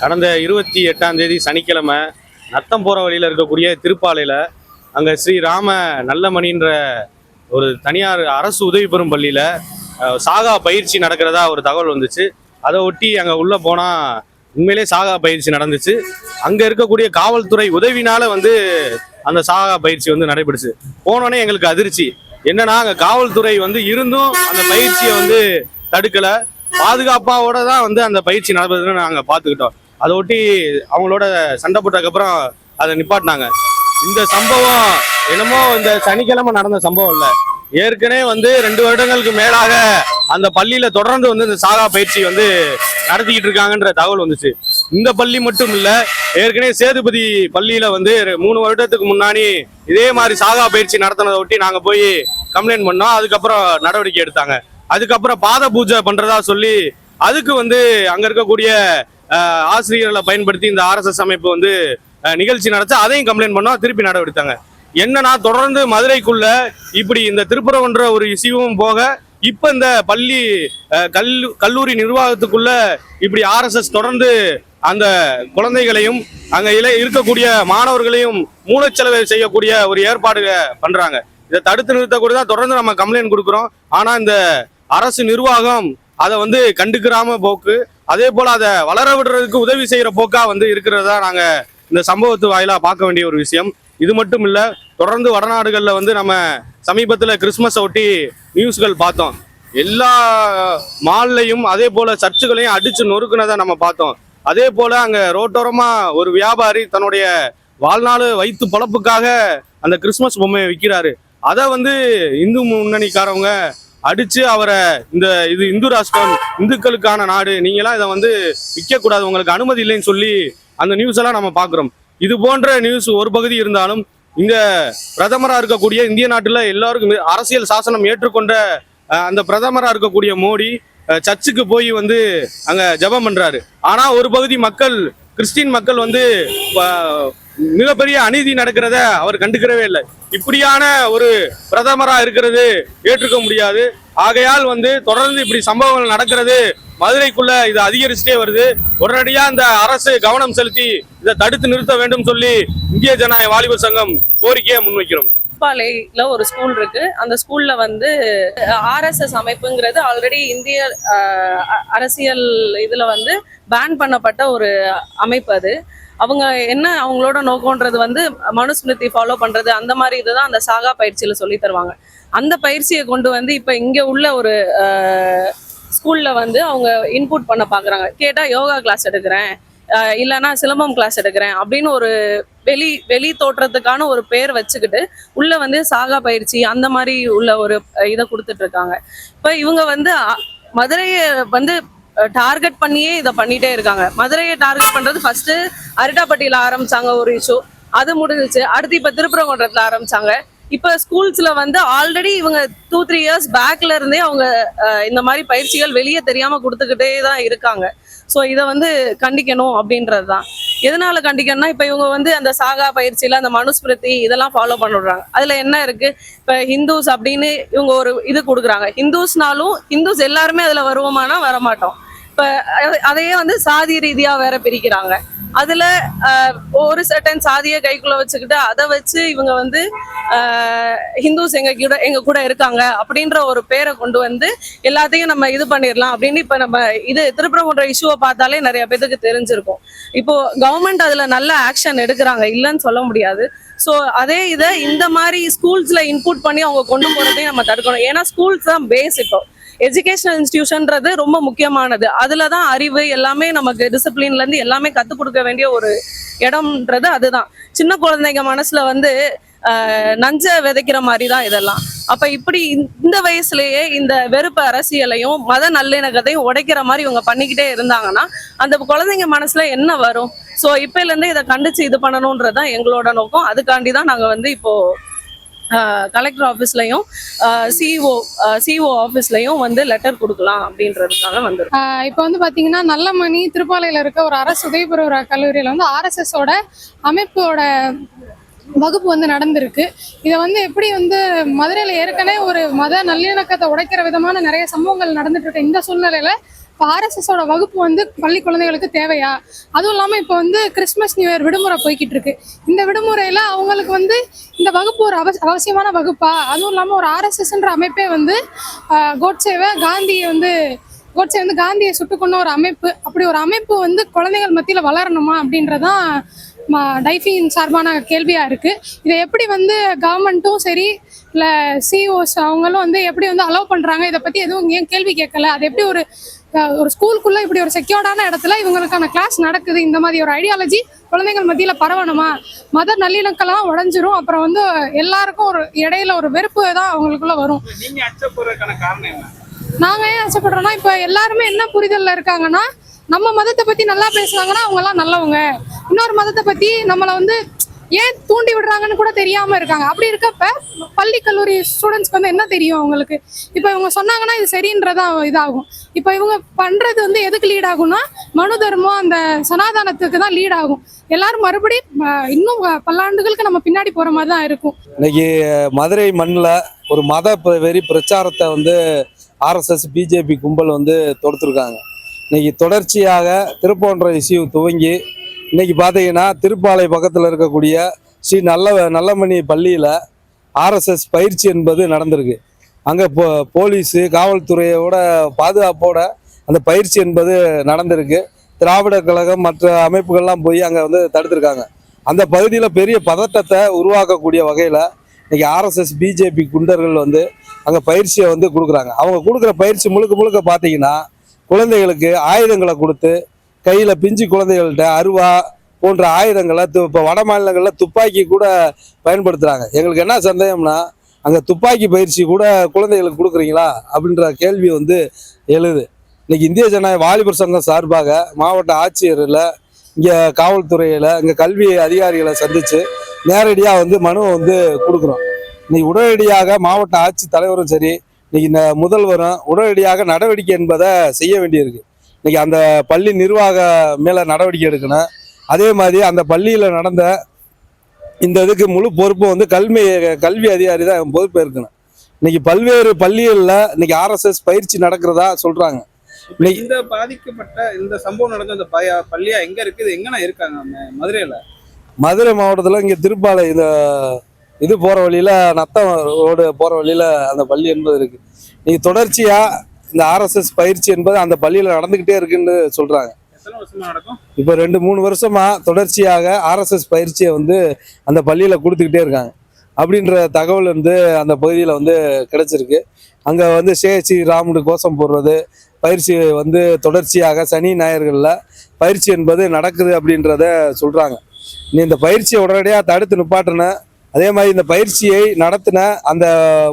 கடந்த இருபத்தி எட்டாம் தேதி சனிக்கிழமை நத்தம் போகிற வழியில் இருக்கக்கூடிய திருப்பாலையில் அங்கே ஸ்ரீ ராம நல்லமணின்ற ஒரு தனியார் அரசு உதவி பெறும் பள்ளியில் சாகா பயிற்சி நடக்கிறதா ஒரு தகவல் வந்துச்சு. அதை ஒட்டி அங்கே உள்ளே போனால் உண்மையிலே சாகா பயிற்சி நடந்துச்சு. அங்கே இருக்கக்கூடிய காவல்துறை உதவினால வந்து அந்த சாகா பயிற்சி வந்து நடைபெறுச்சு. போனோடனே எங்களுக்கு அதிர்ச்சி. என்னன்னா அங்கே காவல்துறை வந்து இருந்தும் அந்த பயிற்சியை வந்து தடுக்கலை. பாதுகாப்பாவோட தான் வந்து அந்த பயிற்சி நடப்பதுன்னு நாங்கள் பார்த்துக்கிட்டோம். அதை ஒட்டி அவங்களோட சண்டை போட்டதுக்கப்புறம் அதை நிப்பாட்டினாங்க. இந்த சம்பவம் என்னமோ இந்த சனிக்கிழமை நடந்த சம்பவம் இல்லை. ஏற்கனவே வந்து ரெண்டு வருடங்களுக்கு மேலாக அந்த பள்ளியில தொடர்ந்து வந்து இந்த சாகா பயிற்சி வந்து நடத்திக்கிட்டு இருக்காங்கன்ற தகவல் வந்துச்சு. இந்த பள்ளி மட்டும் இல்ல ஏற்கனவே சேதுபதி பள்ளியில வந்து மூணு வருடத்துக்கு முன்னாடி இதே மாதிரி சாகா பயிற்சி நடத்தினதை ஒட்டி நாங்க போய் கம்ப்ளைண்ட் பண்ணோம். அதுக்கப்புறம் நடவடிக்கை எடுத்தாங்க. அதுக்கப்புறம் பாத பூஜை பண்றதா சொல்லி அதுக்கு வந்து அங்க இருக்கக்கூடிய ஆசிரியர்களை பயன்படுத்தி இந்த ஆர்எஸ்எஸ் அமைப்பு வந்து நிகழ்ச்சி நடத்த அதையும் கம்ப்ளைண்ட் பண்ணோம் திருப்பி நடவடித்தாங்க என்னன்னா தொடர்ந்து மதுரைக்குள்ள இப்படி இந்த திருப்பரங்குன்ற ஒரு இஷ்யூவும் போக இப்ப இந்த பள்ளி கல் கல்லூரி நிர்வாகத்துக்குள்ள இப்படி ஆர்எஸ்எஸ் தொடர்ந்து அந்த குழந்தைகளையும் அங்க இல இருக்கக்கூடிய மாணவர்களையும் மூலச்செலவை செய்யக்கூடிய ஒரு ஏற்பாடு பண்றாங்க. இதை தடுத்து நிறுத்தக்கூடிய தான் தொடர்ந்து நம்ம கம்ப்ளைண்ட் கொடுக்குறோம். ஆனா இந்த அரசு நிர்வாகம் அதை வந்து கண்டுக்கிறாம போக்கு அதே போல அதை வளர விடுறதுக்கு உதவி செய்யற போக்கா வந்து இருக்கிறதா நாங்க இந்த சம்பவத்து வாயிலா பார்க்க வேண்டிய ஒரு விஷயம். இது மட்டும் இல்ல தொடர்ந்து வடநாடுகள்ல வந்து நம்ம சமீபத்துல கிறிஸ்மஸ் ஒட்டி நியூஸ்கள் பார்த்தோம். எல்லா மால்லையும் அதே போல சர்ச்சுகளையும் அடிச்சு நொறுக்குனதை நம்ம பார்த்தோம். அதே போல அங்க ரோட்டோரமா ஒரு வியாபாரி தன்னுடைய வாழ்நாள் வைத்து பொழப்புக்காக அந்த கிறிஸ்மஸ் பொம்மையை விற்கிறாரு அதை வந்து இந்து முன்னணிக்காரவங்க அடிச்சு அவரை இந்த இது இந்து ராஷ்டிரம் இந்துக்களுக்கான நாடு. நீங்களாம் இதை வந்து விற்கக்கூடாது. உங்களுக்கு அனுமதி இல்லைன்னு சொல்லி அந்த நியூஸ் எல்லாம் நம்ம பார்க்குறோம். இது போன்ற நியூஸ் ஒரு பகுதி இருந்தாலும் இங்க பிரதமரா இருக்கக்கூடிய இந்திய நாட்டுல எல்லாருக்கும் அரசியல் சாசனம் ஏற்றுக்கொண்ட அந்த பிரதமரா இருக்கக்கூடிய மோடி சர்ச்சுக்கு போய் வந்து அங்க ஜெபம் பண்றாரு. ஆனா ஒரு பகுதி மக்கள் கிறிஸ்டின் மக்கள் வந்து மிகப்பெரிய அநீதி நடக்கிறத அவர் கண்டுக்கிறவே இல்லை. இப்படியான ஒரு பிரதமராக இருக்கிறது ஏற்றுக்க முடியாது. ஆகையால் வந்து தொடர்ந்து இப்படி சம்பவங்கள் நடக்கிறது மதுரைக்குள்ள இது அதிகரிச்சுட்டே வருது. உடனடியாக இந்த அரசு கவனம் செலுத்தி இதை தடுத்து நிறுத்த வேண்டும் சொல்லி இந்திய ஜனநாயக வாலிபர் சங்கம் கோரிக்கையை முன்வைக்கிறோம். உப்பாலையில் ஒரு ஸ்கூல் இருக்கு. அந்த ஸ்கூல்ல வந்து ஆர்எஸ்எஸ் அமைப்புங்கிறது ஆல்ரெடி இந்திய அரசியல் இதுல வந்து பேன் பண்ணப்பட்ட ஒரு அமைப்பு அது. அவங்க என்ன அவங்களோட நோக்கம்ன்றது வந்து மனுஸ்மிருதி ஃபாலோ பண்றது அந்த மாதிரி இதுதான் அந்த சாகா பயிற்சியில சொல்லி தருவாங்க. அந்த பயிற்சியை கொண்டு வந்து இப்ப இங்க உள்ள ஒரு ஸ்கூல்ல வந்து அவங்க இன்புட் பண்ண பாக்குறாங்க. கேட்டா யோகா கிளாஸ் எடுக்கிறேன். இல்லைன்னா சிலம்பம் கிளாஸ் எடுக்கிறேன் அப்படின்னு ஒரு வெளி வெளி தோற்றத்துக்கான ஒரு பேர் வச்சுக்கிட்டு உள்ள வந்து சாகா பயிற்சி அந்த மாதிரி உள்ள ஒரு இதை கொடுத்துட்டு இருக்காங்க. இப்போ இவங்க வந்து மதுரையை வந்து டார்கெட் பண்ணியே இதை பண்ணிட்டே இருக்காங்க. மதுரையை டார்கெட் பண்றது ஃபர்ஸ்ட் அரிட்டாப்பட்டியில ஆரம்பிச்சாங்க ஒரு இஷ்யூ அது முடிஞ்சிச்சு. அடுத்து இப்ப திருப்பரங்குன்றத்துல ஆரம்பிச்சாங்க. இப்ப ஸ்கூல்ஸ்ல வந்து ஆல்ரெடி இவங்க டூ த்ரீ இயர்ஸ் பேக்ல இருந்தே அவங்க இந்த மாதிரி பயிற்சிகள் வெளியே தெரியாம கொடுத்துக்கிட்டே தான் இருக்காங்க. ஸோ இதை வந்து கண்டிக்கணும் அப்படின்றது தான் எதனால கண்டிக்கணும்னா இப்போ இவங்க வந்து அந்த சாகா பயிற்சியில அந்த மனுஸ்மிருதி இதெல்லாம் ஃபாலோ பண்ணிடுறாங்க. அதுல என்ன இருக்கு? இப்போ ஹிந்துஸ் அப்படின்னு இவங்க ஒரு இது கொடுக்குறாங்க. ஹிந்துஸ்னாலும் ஹிந்துஸ் எல்லாருமே அதுல வருவோமானா வரமாட்டோம். இப்போ அதையே வந்து சாதி ரீதியா வேற பிரிக்கிறாங்க. அதுல ஒரு சர்டன் சாதியை கைக்குள்ள வச்சுக்கிட்டு அதை வச்சு இவங்க வந்து ஹிந்துஸ் எங்க கூட எங்க கூட இருக்காங்க அப்படின்ற ஒரு பேரை கொண்டு வந்து எல்லாத்தையும் நம்ம இது பண்ணிடலாம் அப்படின்னு இப்ப நம்ம இது திருப்பரங்குன்ற இஷ்யூவை பார்த்தாலே நிறைய பேத்துக்கு தெரிஞ்சிருக்கும். இப்போ கவர்மெண்ட் அதுல நல்ல ஆக்ஷன் எடுக்கிறாங்க. இல்லைன்னு சொல்ல முடியாது. ஸோ அதே இதை இந்த மாதிரி ஸ்கூல்ஸ்ல இன்புட் பண்ணி அவங்க கொண்டு போறதையும் நம்ம தடுக்கணும். ஏன்னா ஸ்கூல்ஸ் தான் பேஸ் இப்போ. எஜுகேஷனல் இன்ஸ்டியூஷன்றது ரொம்ப முக்கியமானது. அதில் தான் அறிவு எல்லாமே நமக்கு டிசிப்ளின்லேருந்து எல்லாமே கற்றுக் கொடுக்க வேண்டிய ஒரு இடம்ன்றது அதுதான். சின்ன குழந்தைங்க மனசில் வந்து நஞ்சை நஞ்ச விதைக்கிற மாதிரி தான் இதெல்லாம். அப்ப இப்படி இந்த வயசுலயே இந்த வெறுப்பு அரசியலையும் மத நல்லிணக்கத்தையும் உடைக்கிற மாதிரி இவங்க பண்ணிக்கிட்டே இருந்தாங்கன்னா அந்த குழந்தைங்க மனசுல என்ன வரும்? ஸோ இப்பையில இதை கண்டிச்சு இது பண்ணணுன்றது தான் எங்களோட நோக்கம். அதுக்காண்டி தான் நாங்க வந்து இப்போ கலெக்டர் ஆஃபீஸ்லையும் சிஓ சிஓ ஆஃபீஸ்லையும் வந்து லெட்டர் கொடுக்கலாம் அப்படின்றதுக்காக வந்து ஆஹ் இப்போ வந்து பாத்தீங்கன்னா நல்லமணி திருப்பாலையில இருக்க ஒரு அரசு உதயபுர கல்லூரியில் கல்லூரியில வந்து ஆர்எஸ்எஸோட அமைப்போட வகுப்பு வந்து நடந்திருக்கு. இதை வந்து எப்படி வந்து மதுரையில ஏற்கனவே ஒரு மத நல்லிணக்கத்தை உடைக்கிற விதமான நிறைய சம்பவங்கள் நடந்துட்டு இருக்க. இந்த சூழ்நிலையில இப்போ ஆர்எஸ்எஸோட வகுப்பு வந்து பள்ளி குழந்தைகளுக்கு தேவையா? அதுவும் இல்லாமல் இப்போ வந்து கிறிஸ்மஸ் நியூ இயர் விடுமுறை போய்கிட்டு இருக்கு இந்த விடுமுறையில் அவங்களுக்கு வந்து இந்த வகுப்பு ஒரு அவ அவசியமான வகுப்பா? அதுவும் இல்லாமல் ஒரு ஆர்எஸ்எஸ்ன்ற அமைப்பே வந்து கோட்சேவை காந்தியை வந்து கோட்சே வந்து காந்தியை சுட்டுக்கொண்ட ஒரு அமைப்பு. அப்படி ஒரு அமைப்பு வந்து குழந்தைகள் மத்தியில் வளரணுமா அப்படின்றதான் டைஃபின் சார்பான கேள்வியாக இருக்குது இதை எப்படி வந்து கவர்மெண்ட்டும் சரி இல்லை சிஓஸ் அவங்களும் வந்து எப்படி வந்து அலோவ் பண்ணுறாங்க இதை பற்றி எதுவும் ஏன் கேள்வி கேட்கல? அது எப்படி ஒரு ஒரு ஸ்கூலுக்குள்ளே இப்படி ஒரு செக்யூர்டான இடத்துல இவங்களுக்கான கிளாஸ் நடக்குது? இந்த மாதிரி ஒரு ஐடியாலஜி குழந்தைகள் மத்தியில் பரவணுமா? மத நல்லிணக்கெல்லாம் உடஞ்சிரும். அப்புறம் வந்து எல்லாருக்கும் ஒரு இடையில ஒரு வெறுப்பு தான் அவங்களுக்குள்ள வரும். நீங்க அச்சப்படுறதுக்கான காரணம் என்ன? நாங்க ஏன் ஆசைப்படுறோம்னா இப்போ எல்லாருமே என்ன புரிதல்ல இருக்காங்கன்னா நம்ம மதத்தை பத்தி நல்லா பேசுனாங்கன்னா அவங்க எல்லாம் நல்லவங்க. இன்னொரு மதத்தை பத்தி நம்மளை வந்து ஏன் தூண்டி விடுறாங்கன்னு கூட தெரியாம இருக்காங்க. அப்படி இருக்கப்ப பள்ளி கல்லூரி ஸ்டூடெண்ட்ஸ்க்கு வந்து என்ன தெரியும் அவங்களுக்கு? இப்போ இவங்க சொன்னாங்கன்னா இது சரின்றதா இதாகும். இப்போ இவங்க பண்றது வந்து எதுக்கு லீட் ஆகும்னா மனு தர்மம் அந்த சனாதானத்துக்கு தான் லீட் ஆகும். எல்லாரும் மறுபடியும் இன்னும் பல்லாண்டுகளுக்கு நம்ம பின்னாடி போற மாதிரி தான் இருக்கும். இன்னைக்கு மதுரை மண்ணில் ஒரு மத வெறி பிரச்சாரத்தை வந்து ஆர்எஸ்எஸ் பிஜேபி கும்பல் வந்து தொடுத்துருக்காங்க. இன்னைக்கு தொடர்ச்சியாக திருப்போன்ற இஷ்யூ துவங்கி இன்றைக்கி பார்த்தீங்கன்னா திருப்பாலை பக்கத்தில் இருக்கக்கூடிய ஸ்ரீ நல்ல நல்லமணி பள்ளியில் ஆர்எஸ்எஸ் பயிற்சி என்பது நடந்திருக்கு. அங்கே போ போலீஸு காவல்துறையோட பாதுகாப்போட அந்த பயிற்சி என்பது நடந்திருக்கு. திராவிட கழகம் மற்ற அமைப்புகள்லாம் போய் அங்கே வந்து தடுத்திருக்காங்க. அந்த பகுதியில் பெரிய பதட்டத்தை உருவாக்கக்கூடிய வகையில் இன்றைக்கி ஆர்எஸ்எஸ் பிஜேபி குண்டர்கள் வந்து அங்கே பயிற்சியை வந்து கொடுக்குறாங்க. அவங்க கொடுக்குற பயிற்சி முழுக்க முழுக்க பார்த்தீங்கன்னா குழந்தைகளுக்கு ஆயுதங்களை கொடுத்து கையில் பிஞ்சு குழந்தைகள்கிட்ட அருவா போன்ற ஆயுதங்களை இப்போ வட மாநிலங்களில் துப்பாக்கி கூட பயன்படுத்துகிறாங்க எங்களுக்கு என்ன சந்தேகம்னா அங்கே துப்பாக்கி பயிற்சி கூட குழந்தைகளுக்கு கொடுக்குறீங்களா? அப்படின்ற கேள்வி வந்து எழுது. இன்னைக்கு இந்திய ஜனநாயக வாலிபர் சங்கம் சார்பாக மாவட்ட ஆட்சியரில் இங்கே காவல்துறையில் இங்கே கல்வி அதிகாரிகளை சந்தித்து நேரடியாக வந்து மனுவை வந்து கொடுக்குறோம். இன்னைக்கு உடனடியாக மாவட்ட ஆட்சி தலைவரும் சரி இன்னைக்கு இந்த முதல்வரும் உடனடியாக நடவடிக்கை என்பதை செய்ய வேண்டியிருக்கு. இன்னைக்கு அந்த பள்ளி நிர்வாக மேலே நடவடிக்கை எடுக்கணும். அதே மாதிரி அந்த பள்ளியில் நடந்த இந்த இதுக்கு முழு பொறுப்பு வந்து கல்வி கல்வி அதிகாரி தான் பொறுப்பேற்கணும். இன்னைக்கு பல்வேறு பள்ளிகளில் இன்னைக்கு ஆர்எஸ்எஸ் பயிற்சி நடக்கிறதா சொல்றாங்க. இன்னைக்கு இந்த பாதிக்கப்பட்ட இந்த சம்பவம் நடந்த இந்த பள்ளியா எங்க இருக்குது எங்கன இருக்காங்க மதுரையில? மதுரை மாவட்டத்தில் இங்கே திருப்பாலை இந்த இது போகிற வழியில் நத்தம் ரோடு போகிற வழியில் அந்த பள்ளி என்பது இருக்குது நீங்கள் தொடர்ச்சியாக இந்த ஆர்எஸ்எஸ் பயிற்சி என்பது அந்த பள்ளியில் நடந்துக்கிட்டே இருக்குன்னு சொல்கிறாங்க இப்போ ரெண்டு மூணு வருஷமாக தொடர்ச்சியாக ஆர்எஸ்எஸ் பயிற்சியை வந்து அந்த பள்ளியில் கொடுத்துக்கிட்டே இருக்காங்க. அப்படின்ற தகவல் வந்து அந்த பகுதியில் வந்து கிடைச்சிருக்கு. அங்கே வந்து சேச்சி ராமுடு கோஷம் போடுறது பயிற்சி வந்து தொடர்ச்சியாக சனி ஞாயிறுகளில் பயிற்சி என்பது நடக்குது அப்படின்றத சொல்கிறாங்க நீ இந்த பயிற்சியை உடனடியாக தடுத்து நிப்பாட்டணும். அதே மாதிரி இந்த பயிற்சியை நடத்தின அந்த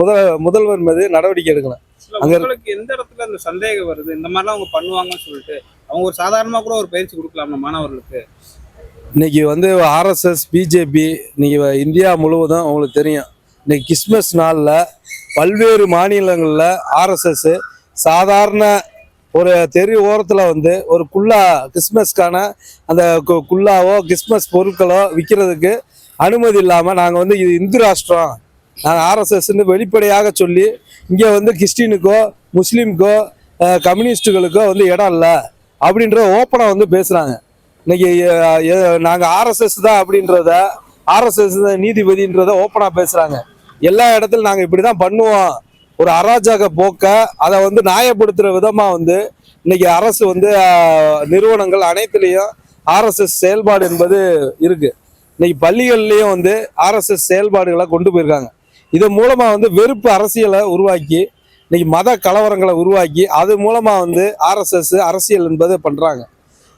முதல் முதல்வர் மீது நடவடிக்கை எடுக்கணும். அங்க- உங்களுக்கு எந்த இடத்துல இந்த சந்தேகம் வருது? இந்த மாதிரிலாம் அவங்க பண்ணுவாங்கன்னு சொல்லிட்டு அவங்க ஒரு சாதாரணமா கூட ஒரு பயிற்சி கொடுக்கலாமா மாணவர்களுக்கு? இன்னைக்கு வந்து ஆர்எஸ்எஸ் பிஜேபி இன்னைக்கு இந்தியா முழுவதும் உங்களுக்கு தெரியும். இன்னைக்கு கிறிஸ்மஸ் நாளில் பல்வேறு மாநிலங்களில் ஆர்எஸ்எஸ் சாதாரண ஒரு தெரு ஓரத்தில் வந்து ஒரு குல்லா கிறிஸ்மஸ்க்கான அந்த குல்லாவோ கிறிஸ்மஸ் பொருட்களோ விற்கிறதுக்கு அனுமதி இல்லாமல் நாங்கள் வந்து இது இந்து ராஷ்டிரம் நாங்கள் ஆர்எஸ்எஸ்ன்னு வெளிப்படையாக சொல்லி இங்கே வந்து கிறிஸ்டினுக்கோ முஸ்லீமுக்கோ கம்யூனிஸ்ட்டுகளுக்கோ கம்யூனிஸ்டுகளுக்கோ வந்து இடம் இல்லை அப்படின்ற ஓப்பனாக வந்து பேசுகிறாங்க இன்னைக்கு நாங்கள் ஆர்எஸ்எஸ் தான் அப்படின்றத ஆர்எஸ்எஸ் தான் நீதிபதின்றத ஓப்பனாக பேசுகிறாங்க எல்லா இடத்துலையும் நாங்கள் இப்படி தான் பண்ணுவோம். ஒரு அராஜக போக்க அதை வந்து நியாயப்படுத்துகிற விதமாக வந்து இன்னைக்கு அரசு வந்து நிறுவனங்கள் அனைத்துலேயும் ஆர்எஸ்எஸ் செயல்பாடு என்பது இருக்குது இன்னைக்கு பள்ளிகள்லேயும் வந்து ஆர்எஸ்எஸ் செயல்பாடுகளை கொண்டு போயிருக்காங்க. இதன் மூலமாக வந்து வெறுப்பு அரசியலை உருவாக்கி இன்னைக்கு மத கலவரங்களை உருவாக்கி அது மூலமாக வந்து ஆர்எஸ்எஸ் அரசியல் என்பதை பண்ணுறாங்க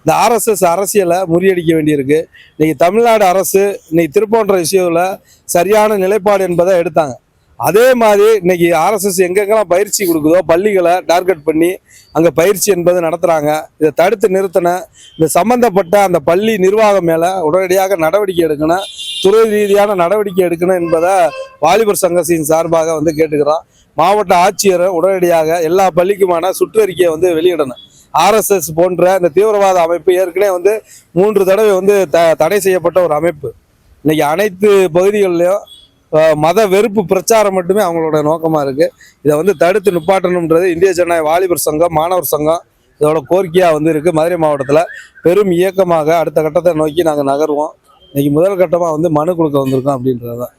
இந்த ஆர்எஸ்எஸ் அரசியலை முறியடிக்க வேண்டியிருக்கு. இன்னைக்கு தமிழ்நாடு அரசு இன்னைக்கு திருப்போன்ற விஷயத்தில் சரியான நிலைப்பாடு என்பதை எடுத்தாங்க. அதே மாதிரி இன்னைக்கு ஆர்எஸ்எஸ் எங்கெங்கெல்லாம் பயிற்சி கொடுக்குதோ பள்ளிகளை டார்கெட் பண்ணி அங்கே பயிற்சி என்பது நடத்துகிறாங்க இதை தடுத்து நிறுத்தின இந்த சம்பந்தப்பட்ட அந்த பள்ளி நிர்வாகம் மேலே உடனடியாக நடவடிக்கை எடுக்கணும் துறை ரீதியான நடவடிக்கை எடுக்கணும் என்பதை வாலிபர் சங்கத்தின் சார்பாக வந்து கேட்டுக்கிறோம். மாவட்ட ஆட்சியர் உடனடியாக எல்லா பள்ளிக்குமான சுற்றறிக்கையை வந்து வெளியிடணும். ஆர்எஸ்எஸ் போன்ற இந்த தீவிரவாத அமைப்பு ஏற்கனவே வந்து மூன்று தடவை வந்து த தடை செய்யப்பட்ட ஒரு அமைப்பு. இன்னைக்கு அனைத்து பகுதிகளிலையும் மத வெறுப்பு பிரச்சாரம் மட்டுமே அவங்களோட நோக்கமாக இருக்குது இதை வந்து தடுத்து நிப்பாட்டணுன்றது இந்திய ஜனநாயக வாலிபர் சங்கம் மாணவர் சங்கம் இதோட கோரிக்கையாக வந்து இருக்குது மதுரை மாவட்டத்தில் பெரும் இயக்கமாக அடுத்த கட்டத்தை நோக்கி நாங்கள் நகருவோம். இன்னைக்கு முதல் கட்டமாக வந்து மனு கொடுக்க வந்திருக்கோம் அப்படின்றது தான்